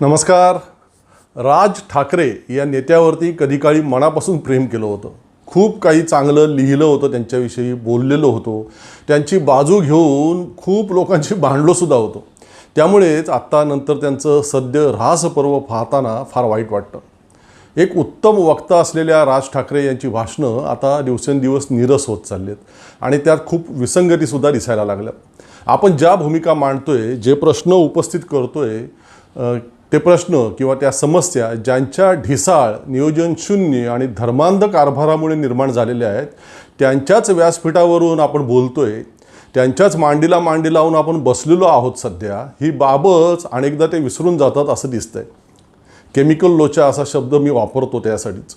नमस्कार. राज ठाकरे या नेत्यावरती कधी काळी मनापासून प्रेम केलं होतं. खूप काही चांगलं लिहिलं होतं त्यांच्याविषयी बोललेलो होतो. त्यांची बाजू घेऊन खूप लोकांची भांडलोसुद्धा होतो. त्यामुळेच आत्ता नंतर त्यांचं सद्य ऱ्हासपर्व पाहताना फार वाईट वाटतं. एक उत्तम वक्ता असलेल्या राज ठाकरे यांची भाषणं आता दिवसेंदिवस निरस होत चालली आहेत आणि त्यात खूप विसंगतीसुद्धा दिसायला लागल्या. आपण ज्या भूमिका मांडतोय जे प्रश्न उपस्थित करतोय आहे ते प्रश्न किंवा त्या समस्या ज्यांच्या ढिसाळ नियोजनशून्य आणि धर्मांध कारभारामुळे निर्माण झालेल्या आहेत त्यांच्याच व्यासपीठावरून आपण बोलतोय त्यांच्याच मांडीला मांडी लावून आपण बसलेलो आहोत सध्या ही बाबच अनेकदा ते विसरून जातात असं दिसतंय. केमिकल लोचा असा शब्द मी वापरतो त्यासाठीच.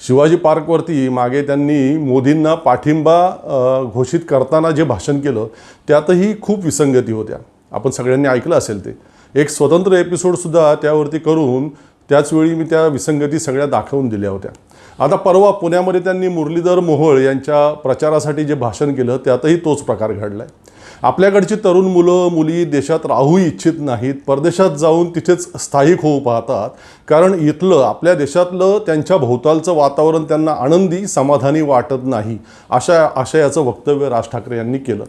शिवाजी पार्कवरती मागे त्यांनी मोदींना पाठिंबा घोषित करताना जे भाषण केलं त्यातही खूप विसंगती होत्या. आपण सगळ्यांनी ऐकलं असेल ते. एक स्वतंत्र एपिसोडसुद्धा त्यावरती करून त्याचवेळी मी त्या विसंगती सगळ्या दाखवून दिल्या होत्या. आता परवा पुण्यामध्ये त्यांनी मुरलीधर मोहोळ यांच्या प्रचारासाठी जे भाषण केलं त्यातही तोच प्रकार घडला आहे आपल्याकडची तरुण मुलं मुली देशात राहू इच्छित नाहीत परदेशात जाऊन तिथेच स्थायिक होऊ पाहतात. कारण इथलं आपल्या देशातलं त्यांच्या भोवतालचं वातावरण त्यांना आनंदी समाधानी वाटत नाही अशा आशयाचं वक्तव्य राज ठाकरे यांनी केलं.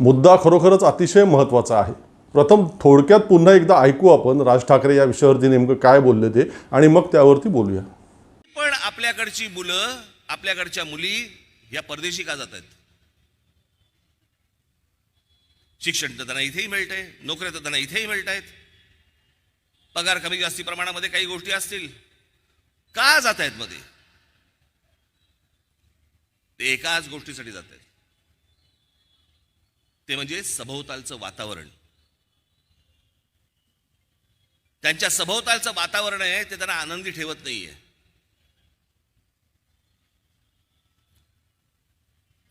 मुद्दा खरोखरच अतिशय महत्त्वाचा आहे. प्रथम थोडक्यात पुन्हा एकदा ऐकू आपण राज ठाकरे या विषयावरती नेमकं काय बोलले ते आणि मग त्यावरती बोलूया. पण आपल्याकडची मुलं आपल्याकडच्या मुली या परदेशी का जात आहेत? शिक्षण तर त्यांना इथेही मिळतंय नोकऱ्या तर त्यांना इथेही मिळत आहेत पगार कमी जास्ती प्रमाणामध्ये काही गोष्टी असतील. का जात आहेत मध्ये? ते एकाच गोष्टीसाठी जात आहेत. ते म्हणजे सभोवतालचं वातावरण. त्यांच्या सभोवतालचं वातावरण आहे ते त्यांना आनंदी ठेवत नाहीये.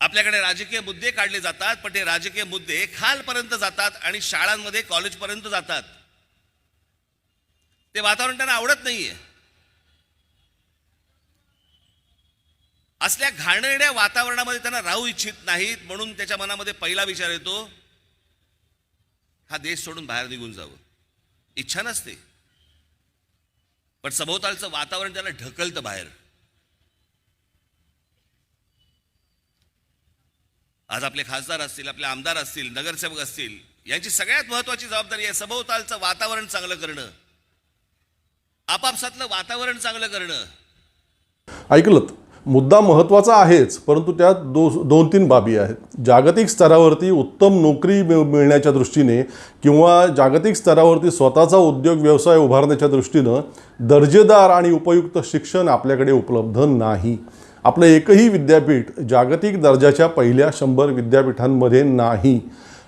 आपल्याकडे राजकीय मुद्दे काढले जातात पण ते राजकीय मुद्दे खालपर्यंत जातात आणि शाळांमध्ये कॉलेजपर्यंत जातात. ते वातावरण त्यांना आवडत नाहीये. असल्या घाणेरड्या वातावरणामध्ये त्यांना राहू इच्छित नाहीत म्हणून त्याच्या मनामध्ये पहिला विचार येतो हा देश सोडून बाहेर निघून जावं. इच्छा नसते. पण सभोवतालचं वातावरण त्याला ढकलतं बाहेर. आज आपले खासदार असतील आपले आमदार असतील नगरसेवक असतील यांची सगळ्यात महत्वाची जबाबदारी आहे सभोवतालचं वातावरण चांगलं करणं. आपापसातलं वातावरण चांगलं करणं. ऐकलं मुद्दा महत्त्वाचा आहेच परंतु त्यात दो दोन तीन बाबी आहेत. जागतिक स्तरावरती उत्तम नोकरी मिळ मिळण्याच्या दृष्टीने किंवा जागतिक स्तरावरती स्वतःचा उद्योग व्यवसाय उभारण्याच्या दृष्टीनं दर्जेदार आणि उपयुक्त शिक्षण आपल्याकडे उपलब्ध नाही. आपलं एकही विद्यापीठ जागतिक दर्जाच्या पहिल्या शंभर विद्यापीठांमध्ये नाही.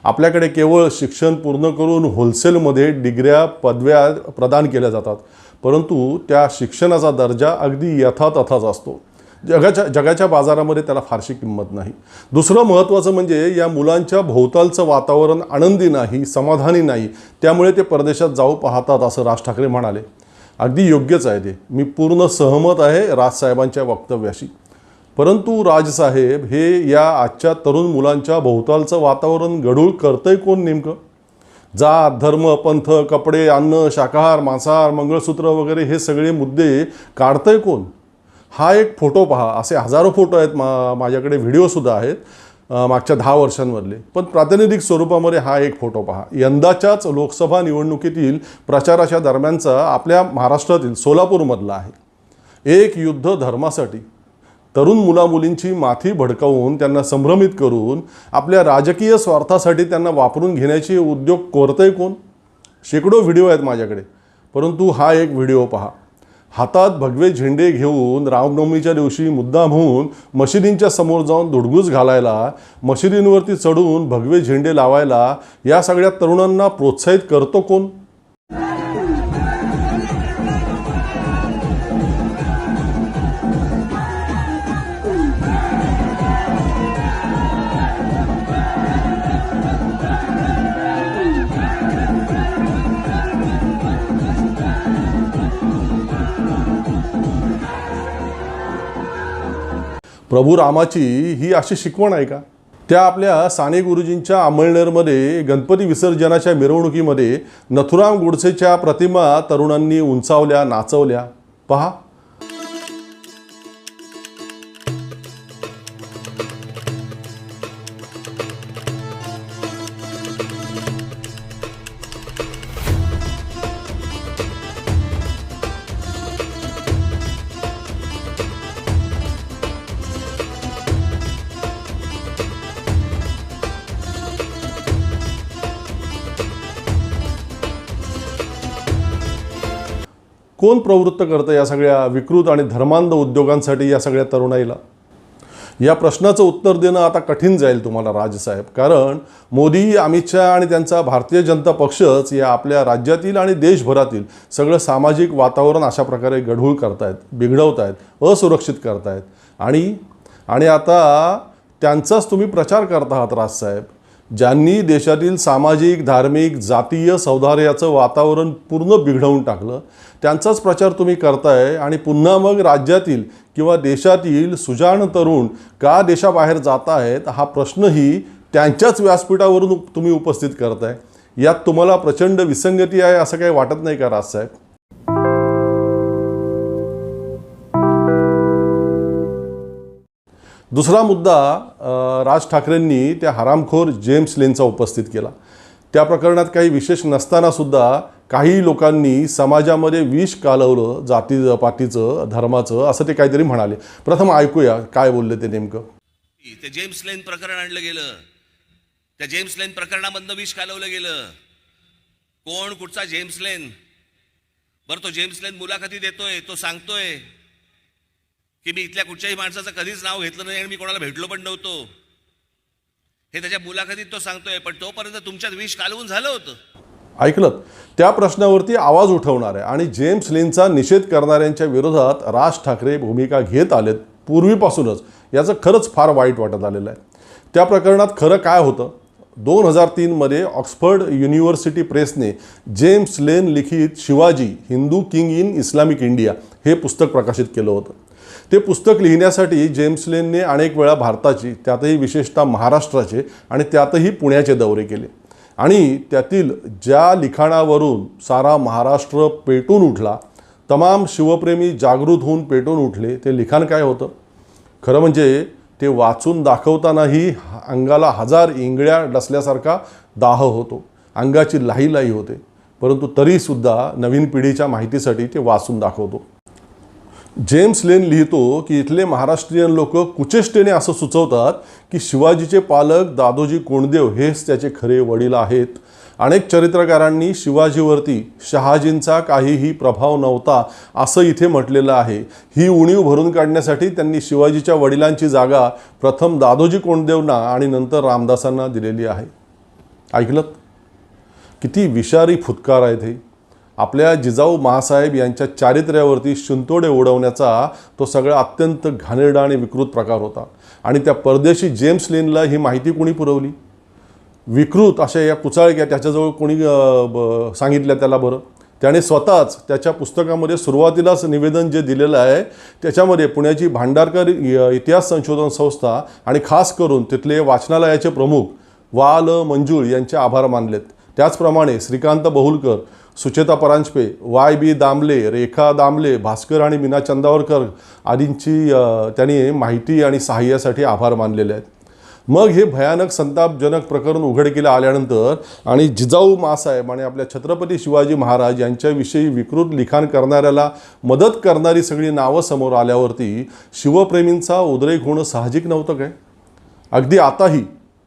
आपल्याकडे केवळ शिक्षण पूर्ण करून होलसेलमध्ये डिग्र्या पदव्या प्रदान केल्या जातात परंतु त्या शिक्षणाचा दर्जा अगदी यथातथाच असतो. जगाच्या जगाच्या बाजारामध्ये त्याला फारशी किंमत नाही. दुसरं महत्त्वाचं म्हणजे या मुलांच्या भोवतालचं वातावरण आनंदी नाही समाधानी नाही. त्यामुळे ते परदेशात जाऊ पाहतात असं राज ठाकरे म्हणाले. अगदी योग्यच आहे ते. मी पूर्ण सहमत आहे राजसाहेबांच्या वक्तव्याशी. परंतु राजसाहेब हे या आजच्या तरुण मुलांच्या भोवतालचं वातावरण गढूळ करतंय कोण नेमकं? जात धर्म पंथ कपडे अन्न शाकाहार मांसाहार मंगळसूत्र वगैरे हे सगळे मुद्दे काढतंय कोण? हा एक फोटो पहा. असे हजारो फोटो आहेत मा माझ्याकडे व्हिडिओसुद्धा आहेत मागच्या दहा वर्षांमधले. पण प्रातिनिधिक स्वरूपामध्ये हा एक फोटो पहा. यंदाच्याच लोकसभा निवडणुकीतील प्रचाराच्या दरम्यानचा आपल्या महाराष्ट्रातील सोलापूरमधला आहे. एक युद्ध धर्मासाठी तरुण मुलामुलींची माथी भडकावून त्यांना संभ्रमित करून आपल्या राजकीय स्वार्थासाठी त्यांना वापरून घेण्याचे उद्योग कोरतंय कोण? शेकडो व्हिडिओ आहेत माझ्याकडे. परंतु हा एक व्हिडिओ पहा. हातात भगवे झेंडे घेऊन रामनवमीच्या दिवशी मुद्दाम होऊन मशिदींच्या समोर जाऊन धुडगूस घालायला मशिदींवरती चढून भगवे झेंडे लावायला या सगळ्या तरुणांना प्रोत्साहित करतो कोण? प्रभू रामाची ही अशी शिकवण आहे का? त्या आपल्या साने गुरुजींच्या अमळनेरमध्ये गणपती विसर्जनाच्या मिरवणुकीमध्ये नथुराम गोडसेच्या प्रतिमा तरुणांनी उंचावल्या नाचवल्या. पहा. कोण प्रवृत्त करतं या सगळ्या विकृत आणि धर्मांध उद्योगांसाठी या सगळ्या तरुणाईला? या प्रश्नाचं उत्तर देणं आता कठीण जाईल तुम्हाला राजसाहेब कारण मोदी अमित शहा आणि त्यांचा भारतीय जनता पक्षच या आपल्या राज्यातील आणि देशभरातील सगळं सामाजिक वातावरण अशा प्रकारे गढूळ करतायत बिघडवत आहेत असुरक्षित करतायत. आणि आणि आता त्यांचाच तुम्ही प्रचार करता आहात राजसाहेब ज्यांनी देशातील सामाजिक धार्मिक जातीय सौधार्याचं वातावरण पूर्ण बिघडवून टाकलं त्यांचाच प्रचार तुम्ही करताय आणि पुन्हा मग राज्यातील किंवा देशातील सुजाण तरुण का देशाबाहेर जात आहेत हा प्रश्नही त्यांच्याच व्यासपीठावरून तुम्ही उपस्थित करताय. यात तुम्हाला प्रचंड विसंगती आहे असं काही वाटत नाही का राजसाहेब? दुसरा मुद्दा राज ठाकरेंनी त्या हरामखोर जेम्स लेनचा उपस्थित केला. त्या प्रकरणात काही विशेष नसतानासुद्धा काही लोकांनी समाजामध्ये विष कालवलं जाती पातीचं धर्माचं असं ते काहीतरी म्हणाले. प्रथम ऐकूया काय बोलले ते नेमकं. ते जेम्स लेन प्रकरण आणलं गेलं. त्या जेम्स लेन प्रकरणामधनं विष कालवलं गेलं. कोण? कुठचा जेम्स लेन? बरं तो जेम्स लेन मुलाखती देतोय तो सांगतोय. की मी इथल्या कुठच्याही माणसाचं कधीच नाव घेतलं नाही आणि मी कोणाला भेटलो पण नव्हतो. हे त्याच्या मुलाखतीत तो सांगतोय पण तोपर्यंत तुमच्यात विष कालवून झालं होतं. ऐकलं. त्या प्रश्नावरती आवाज उठवणार आहे आणि जेम्स लिनचा निषेध करणाऱ्यांच्या विरोधात राज ठाकरे भूमिका घेत आलेत पूर्वीपासूनच. याचं खरंच फार वाईट वाटत आलेलं आहे. त्या प्रकरणात खरं काय होतं? दोन हजार तीनमध्ये ऑक्सफर्ड युनिव्हर्सिटी प्रेसने जेम्स लेन लिखित Shivaji Hindu king in Islamic India हे पुस्तक प्रकाशित केलं होतं. ते पुस्तक लिहिण्यासाठी जेम्स लेनने अनेक वेळा भारताची त्यातही विशेषतः महाराष्ट्राचे आणि त्यातही पुण्याचे दौरे केले. आणि त्यातील ज्या लिखाणावरून सारा महाराष्ट्र पेटून उठला तमाम शिवप्रेमी जागृत होऊन पेटून उठले ते लिखाण काय होतं? खरं म्हणजे ते वाचून दाखवतानाही अंगाला हजार इंगळ्या डसल्यासारखा दाह होतो. अंगाची लाही लाही होते. परंतु तरीसुद्धा नवीन पिढीच्या माहितीसाठी ते वाचून दाखवतो. जेम्स लेन लिहितो की इथले महाराष्ट्रीयन लोक कुचेष्टेने असं सुचवतात की शिवाजीचे पालक दादोजी कोंडदेव हेच त्याचे खरे वडील आहेत. अनेक चरित्रकारांनी शिवाजीवरती शहाजींचा काहीही प्रभाव नव्हता असं इथे म्हटलेलं आहे. ही उणीव भरून काढण्यासाठी त्यांनी शिवाजीच्या वडिलांची जागा प्रथम दादोजी कोंडदेवना आणि नंतर रामदासांना दिलेली आहे. ऐकलं किती विषारी फुतकार आहेत हे. आपल्या जिजाऊ महासाहेब यांच्या चारित्र्यावरती शिंतोडे उडवण्याचा तो सगळा अत्यंत घाणेरडा आणि विकृत प्रकार होता. आणि त्या परदेशी जेम्स लेनला ही माहिती कोणी पुरवली? विकृत अशा या कुचाळक्या त्याच्याजवळ कोणी ब- सांगितल्या त्याला बरं? त्याने स्वतःच त्याच्या पुस्तकामध्ये सुरुवातीलाच निवेदन जे दिलेलं आहे त्याच्यामध्ये पुण्याची भांडारकर इतिहास संशोधन संस्था आणि खास करून तिथले वाचनालयाचे प्रमुख वाल मंजूळ यांचे आभार मानलेत. त्याचप्रमाणे श्रीकांत बहुलकर सुचेता परांजपे वाय बी दामले रेखा दामले भास्कर आणि मीना चंदावरकर आदींची त्यांनी माहिती आणि सहाय्यासाठी आभार मानलेले आहेत. मग हे भयानक संतापजनक प्रकरण उघडकीला आल्यानंतर आणि जिजाऊ मासाहेब आणि आपल्या छत्रपती शिवाजी महाराज यांच्याविषयी विकृत लिखाण करणाऱ्याला मदत करणारी सगळी नावं समोर आल्यावरती शिवप्रेमींचा उद्रेक होणं साहजिक नव्हतं काय? अगदी आताही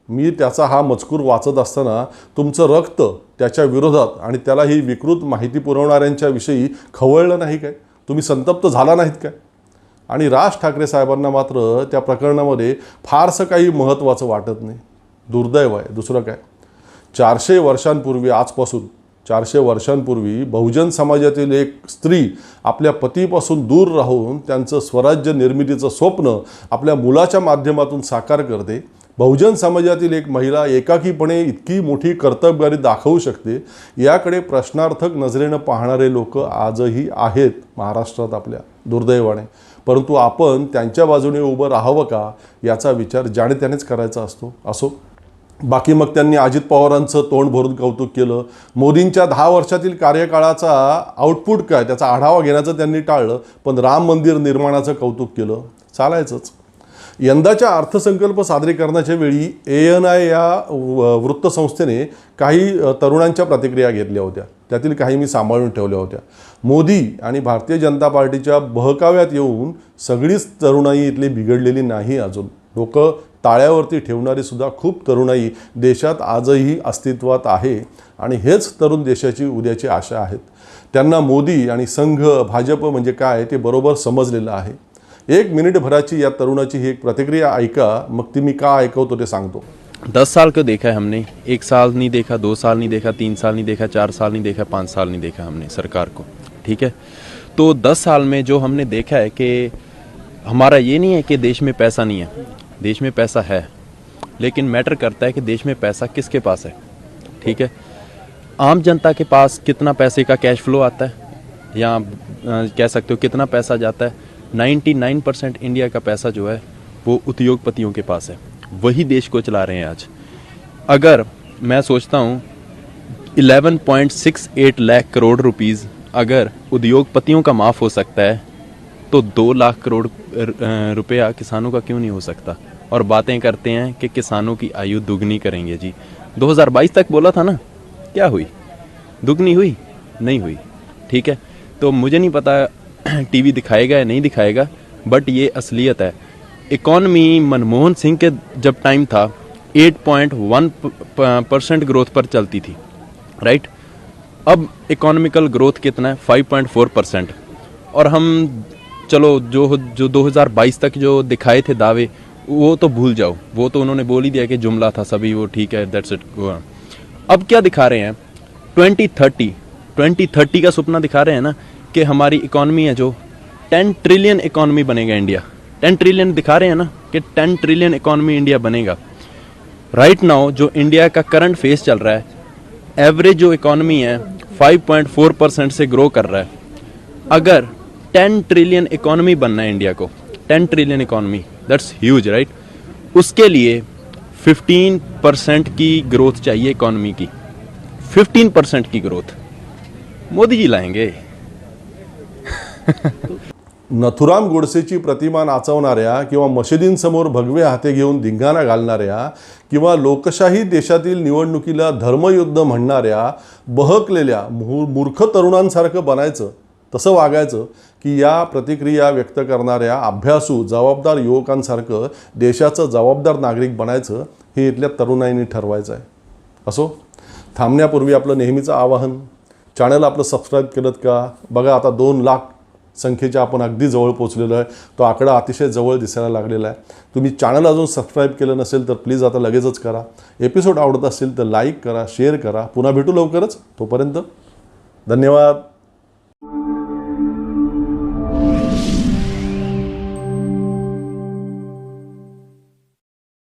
मी त्याचा हा मजकूर वाचत असताना तुमचं रक्त त्याच्या विरोधात आणि त्याला ही विकृत माहिती पुरवणाऱ्यांच्या विषयी खवळलं नाही काय? तुम्ही संतप्त झाला नाहीत काय? आणि राज ठाकरे साहेबांना मात्र त्या प्रकरणामध्ये फारसं काही महत्त्वाचं वाटत नाही. दुर्दैव आहे. दुसरं काय? चारशे वर्षांपूर्वी आजपासून चारशे वर्षांपूर्वी बहुजन समाजातील एक स्त्री आपल्या पतीपासून दूर राहून त्यांचं स्वराज्य निर्मितीचं स्वप्न आपल्या मुलाच्या माध्यमातून साकार करते. बहुजन समाजातील एक महिला एकाकीपणे इतकी मोठी कर्तबगारी दाखवू शकते याकडे प्रश्नार्थक नजरेनं पाहणारे लोक आजही आहेत महाराष्ट्रात आपल्या दुर्दैवाने. परंतु आपण त्यांच्या बाजूने उभं राहावं का याचा विचार ज्याने त्यानेच करायचा असतो असो. बाकी मग त्यांनी अजित पवारांचं तोंड भरून कौतुक केलं. मोदींच्या दहा वर्षातील कार्यकाळाचा आउटपुट काय त्याचा आढावा घेण्याचं त्यांनी टाळलं पण राम मंदिर निर्माणाचं कौतुक केलं. चालायचंच. यंदाच्या अर्थसंकल्प सादरीकरणाच्या वेळी ए एन आय या व- वृत्तसंस्थेने काही तरुणांच्या प्रतिक्रिया घेतल्या होत्या. त्यातील काही मी सांभाळून ठेवल्या होत्या. मोदी आणि भारतीय जनता पार्टीच्या बहकाव्यात येऊन सगळीच तरुणाई इथली बिघडलेली नाही अजून. लोक ताळ्यावरती ठेवणारी सुद्धा खूप तरुणाई देशात आजही अस्तित्वात आहे आणि हेच तरुण देशाची उद्याची आशा आहेत. त्यांना मोदी आणि संघ भाजप म्हणजे काय ते बरोबर समजलेलं आहे. एक मिनिटभराची या तरुणाची ही एक प्रतिक्रिया ऐका, मग ती मी का ऐकवतो ते सांगतो. दस साल को देखा है हमने? एक साल नहीं देखा, दो साल नहीं देखा, तीन साल नहीं देखा, चार साल नहीं देखा, पाँच साल नहीं देखा हमने सरकार को। ठीक है? तो दस साल में जो हमने देखा है कि हमारा ये नहीं है कि देश में पैसा नहीं है। देश में पैसा है, लेकिन मैटर करता है कि देश में पैसा किसके पास है। ठीक है? आम जनता के पास कितना पैसे का कैश फ्लो आता है? या कह सकते हो कितना पैसा जाता है? 99 परसेंट इंडिया का पैसा जो है, वो उद्योगपतियों के पास है। वही देश को चला रहे हैं आज। अगर मैं सोचता हूँ 11.68 लाख करोड़ रुपीस अगर उद्योगपतियों का माफ़ हो सकता है तो दो लाख करोड़ रुपया किसानों का क्यों नहीं हो सकता? और बातें करते हैं कि किसानों की आयु दुगनी करेंगे जी। 2022 तक बोला था ना? क्या हुई? दुगनी हुई? नहीं हुई। ठीक है? तो मुझे नहीं पता टीवी दिखाएगा या नहीं दिखाएगा बट ये असलियत है। इकॉनमी मनमोहन सिंह के जब टाइम था 8.1 परसेंट ग्रोथ पर चलती थी राइट अब इकोनॉमिकल ग्रोथ कितना है? 5.4 परसेंट और हम, चलो, जो जो 2022 तक जो दिखाए थे दावे, वो तो भूल जाओ। वो तो उन्होंने बोल ही दिया कि जुमला था, सभी वो ठीक है दैट्स इट अब क्या दिखा रहे हैं? 2030 2030 का सपना दिखा रहे हैं ना? कि हमारी इकोनॉमी है जो टेन ट्रिलियन इकोनॉमी बनेगा इंडिया टेन ट्रिलियन दिखा रहे हैं ना कि टेन ट्रिलियन इकोनॉमी इंडिया बनेगा. राइट नाउ जो इंडिया का करंट फेस चल रहा है एवरेज जो इकोनॉमी है 5.4 परसेंट से ग्रो कर रहा है. अगर 10 ट्रिलियन इकोनॉमी बनना है इंडिया को 10 trillion economy that's huge right उसके लिए 15 परसेंट की ग्रोथ चाहिए इकोनॉमी की. 15 परसेंट की ग्रोथ मोदी जी लाएँगे. नथुराम गोडसेची प्रतिमा नाचवणाऱ्या किंवा मशिदींसमोर भगवे हाते घेऊन धिंगाणा घालणाऱ्या किंवा लोकशाही देशातील निवडणुकीला धर्मयुद्ध म्हणणाऱ्या बहकलेल्या मू मूर्ख तरुणांसारखं बनायचं तसं वागायचं की या प्रतिक्रिया व्यक्त करणाऱ्या अभ्यासू जबाबदार युवकांसारखं देशाचं जबाबदार नागरिक बनायचं हे इथल्या तरुणाईंनी ठरवायचं आहे. असो थांबण्यापूर्वी आपलं नेहमीचं आवाहन चॅनल आपलं सबस्क्राईब केलं का? बघा आता दोन लाख संख्येच्या आपण अगदी जवळ पोचलेलो आहे. तो आकडा अतिशय जवळ दिसायला लागलेला आहे. तुम्ही चॅनल अजून सबस्क्राईब केलं नसेल तर प्लीज आता लगेचच करा. एपिसोड आवडत असेल तर लाईक करा शेअर करा. पुन्हा भेटू लवकरच. तोपर्यंत धन्यवाद.